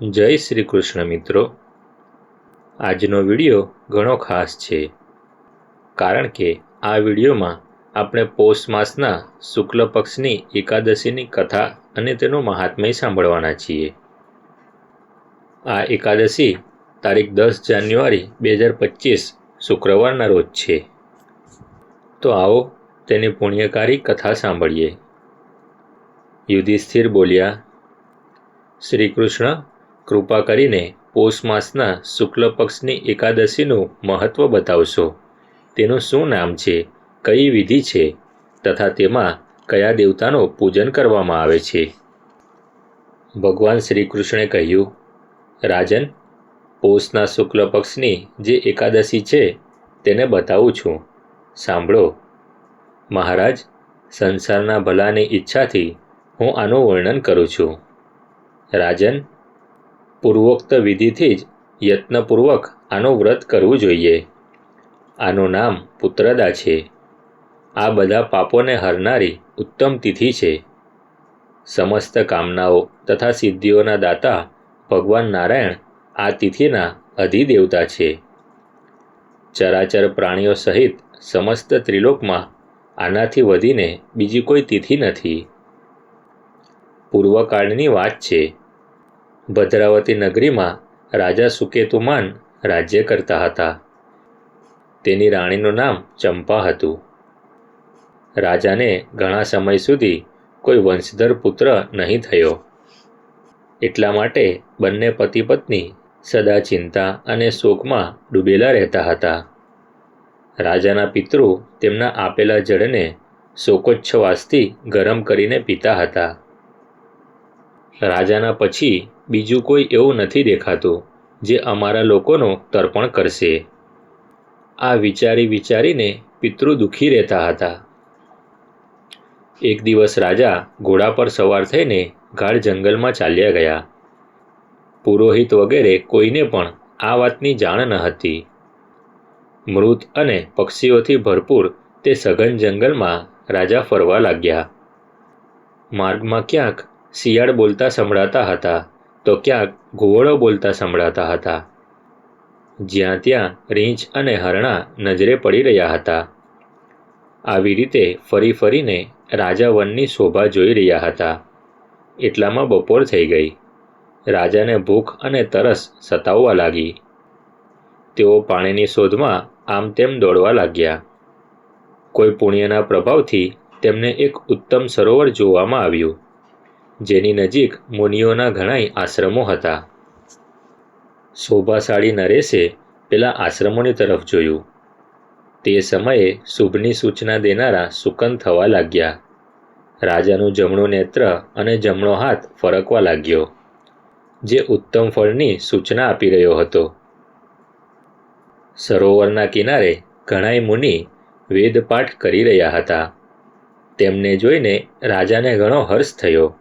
જય શ્રી કૃષ્ણ મિત્રો. આજનો વીડિયો ઘણો ખાસ છે. કારણ કે આ વિડીયોમાં આપણે પૌષ માસના શુક્લ પક્ષની એકાદશીની કથા અને તેનું મહાત્મય સાંભળવાના છીએ. આ એકાદશી તારીખ દસ જાન્યુઆરી બે હજાર પચીસ શુક્રવારના રોજ છે. તો આવો તેની પુણ્યકારી કથા સાંભળીએ. યુધિષ્ઠિર બોલ્યા, શ્રી કૃષ્ણ કૃપા કરીને પૌષ માસના શુક્લ પક્ષની એકાદશીનું મહત્ત્વ બતાવશો. તેનું શું નામ છે, કઈ વિધિ છે, તથા તેમાં કયા દેવતાનું પૂજન કરવામાં આવે છે? ભગવાન શ્રી કૃષ્ણે કહ્યું, રાજન, પૌષના શુક્લ પક્ષની જે એકાદશી છે, તેને બતાવું છું. સાંભળો. મહારાજ, સંસારના ભલાની ઈચ્છાથી હું આનું વર્ણન કરું છું. રાજન પૂર્વોક્ત વિધિથી જ યત્નપૂર્વક આનું વ્રત કરવું જોઈએ. આનું નામ પુત્રદા છે. આ બધા પાપોને હરનારી ઉત્તમ તિથિ છે. સમસ્ત કામનાઓ તથા સિદ્ધિઓના દાતા ભગવાન નારાયણ આ તિથિના અધિદેવતા છે. ચરાચર પ્રાણીઓ સહિત સમસ્ત ત્રિલોકમાં આનાથી વધીને બીજી કોઈ તિથિ નથી. પૂર્વકાળની વાત છે. ભદ્રાવતી નગરીમાં રાજા સુકેતુમાન રાજ્ય કરતા હતા. તેની રાણીનું નામ ચંપા હતું. રાજાને ઘણા સમય સુધી કોઈ વંશધર પુત્ર નહીં થયો. એટલા માટે બંને પતિ પત્ની સદા ચિંતા અને શોકમાં ડૂબેલા રહેતા હતા. રાજાના પિતૃ તેમના આપેલા જળને શોકોચ્છવાસથી ગરમ કરીને પીતા હતા. રાજાના પછી બીજું કોઈ એવું નથી દેખાતું જે અમારા લોકોનો તર્પણ કરશે. આ વિચારી વિચારીને પિતૃ દુઃખી રહેતા હતા. એક દિવસ રાજા ઘોડા પર સવાર થઈને ગાઢ જંગલમાં ચાલ્યા ગયા. પુરોહિત વગેરે કોઈને પણ આ વાતની જાણ ન હતી. મૃત અને પક્ષીઓથી ભરપૂર તે સઘન જંગલમાં રાજા ફરવા લાગ્યા. માર્ગમાં ક્યાંક શિયાળ બોલતા સંભળાતા હતા. તો ક્યાંક ઘુવડો બોલતા સંભળાતા હતા. જ્યાં ત્યાં રીંછ અને હરણા નજરે પડી રહ્યા હતા. આવી રીતે ફરી ફરીને રાજા વનની શોભા જોઈ રહ્યા હતા. એટલામાં બપોર થઈ ગઈ. રાજાને ભૂખ અને તરસ સતાવવા લાગી. તેઓ પાણીની શોધમાં આમ તેમ દોડવા લાગ્યા. કોઈ પુણ્યના પ્રભાવથી તેમને એક ઉત્તમ સરોવર જોવામાં આવ્યું. જેની નજીક મુનિઓના ઘણાય આશ્રમો હતા. શોભાશાળી નરેશે પેલા આશ્રમોની તરફ જોયું. તે સમયે શુભની સૂચના દેનારા સુકન થવા લાગ્યા. રાજાનું જમણું નેત્ર અને જમણો હાથ ફરકવા લાગ્યો, જે ઉત્તમ ફળની સૂચના આપી રહ્યો હતો. સરોવરના કિનારે ઘણાય મુનિ વેદપાઠ કરી રહ્યા હતા. તેમને જોઈને રાજાને ઘણો હર્ષ થયો.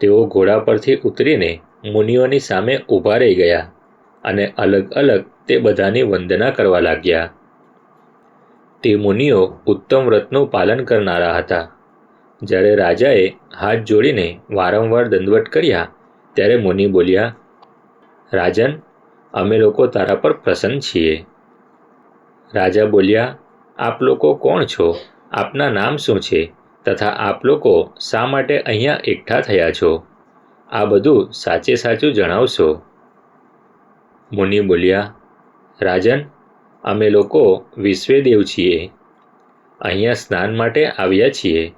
તેઓ ઘોડા પરથી ઉતરીને મુનિઓની સામે ઊભા રહી ગયા અને અલગ અલગ તે બધાની વંદના કરવા લાગ્યા. તે મુનિઓ ઉત્તમ વ્રતનું પાલન કરનારા હતા. જ્યારે રાજાએ હાથ જોડીને વારંવાર દંડવટ કર્યા, ત્યારે મુનિ બોલ્યા, રાજન, અમે લોકો તારા પર પ્રસન્ન છીએ. રાજા બોલ્યા, આપ લોકો કોણ છો? આપના નામ શું છે? તથા આપ લોકો શા માટે અહીંયા એકઠા થયા છો? આ બધું સાચે સાચું જણાવશો. મુનિ બોલ્યા, રાજન, અમે લોકો વિશ્વેદેવ છીએ. અહીંયા સ્નાન માટે આવ્યા છીએ.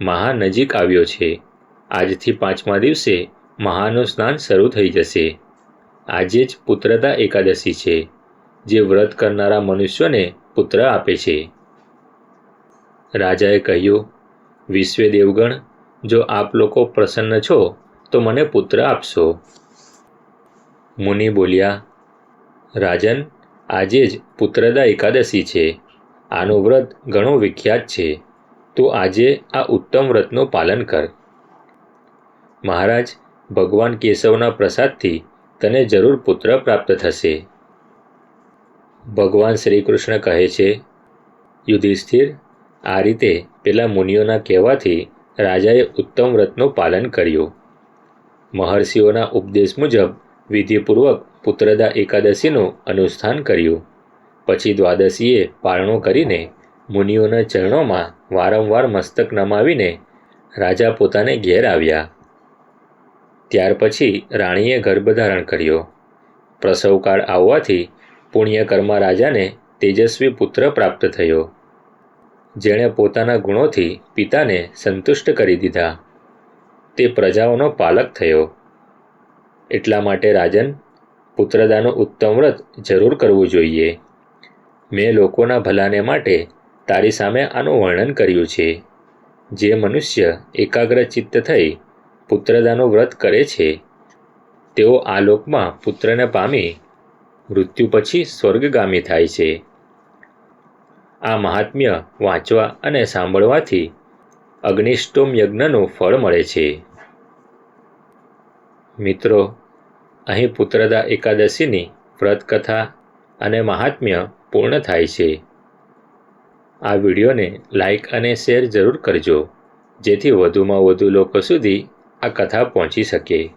મહા નજીક આવ્યો છે. આજથી પાંચમા દિવસે મહાનું સ્નાન શરૂ થઈ જશે. આજે જ પુત્રતા એકાદશી છે, જે વ્રત કરનારા મનુષ્યોને પુત્ર આપે છે. રાજાએ કહ્યું વિશ્વે દેવગણ, જો આપ લોકો પ્રસન્ન છો, તો મને પુત્ર આપશો. મુનિ બોલ્યા, રાજન, આજે જ પુત્રદા એકાદશી છે. આનું વ્રત ઘણું વિખ્યાત છે. તો આજે આ ઉત્તમ વ્રતનું પાલન કર. મહારાજ, ભગવાન કેશવના પ્રસાદથી તને જરૂર પુત્ર પ્રાપ્ત થશે. ભગવાન શ્રી કૃષ્ણ કહે છે, યુધિષ્ઠિર આ રીતે પેલા મુનિઓના કહેવાથી રાજાએ ઉત્તમ વ્રતનું પાલન કર્યું. મહર્ષિઓના ઉપદેશ મુજબ વિધિપૂર્વક પુત્રદા એકાદશીનું અનુષ્ઠાન કર્યું. પછી દ્વાદશીએ પારણો કરીને મુનિઓના ચરણોમાં વારંવાર મસ્તક નમાવીને રાજા પોતાને ઘેર આવ્યા. ત્યાર પછી રાણીએ ગર્ભધારણ કર્યો. પ્રસવકાળ આવવાથી પુણ્યકર્મા રાજાને તેજસ્વી પુત્ર પ્રાપ્ત થયો. જેણે પોતાના ગુણોથી પિતાને સંતુષ્ટ કરી દીધા. તે પ્રજાઓનો પાલક થયો. એટલા માટે રાજન, પુત્રદાનું ઉત્તમ વ્રત જરૂર કરવું જોઈએ. મેં લોકોના ભલાને માટે તારી સામે આનું વર્ણન કર્યું છે. જે મનુષ્ય એકાગ્ર ચિત્ત થઈ પુત્રદાનું વ્રત કરે છે. તેઓ આ લોકમાં પુત્રને પામી મૃત્યુ પછી સ્વર્ગગામી થાય છે. આ મહાત્મ્ય વાંચવા અને સાંભળવાથી અગ્નિષ્ટોમ યજ્ઞનું ફળ મળે છે. મિત્રો, અહીં પુત્રદા એકાદશીની વ્રતકથા અને મહાત્મ્ય પૂર્ણ થાય છે. આ વિડીયોને લાઇક અને શેર જરૂર કરજો, જેથી વધુમાં વધુ લોકો સુધી આ કથા પહોંચી શકે.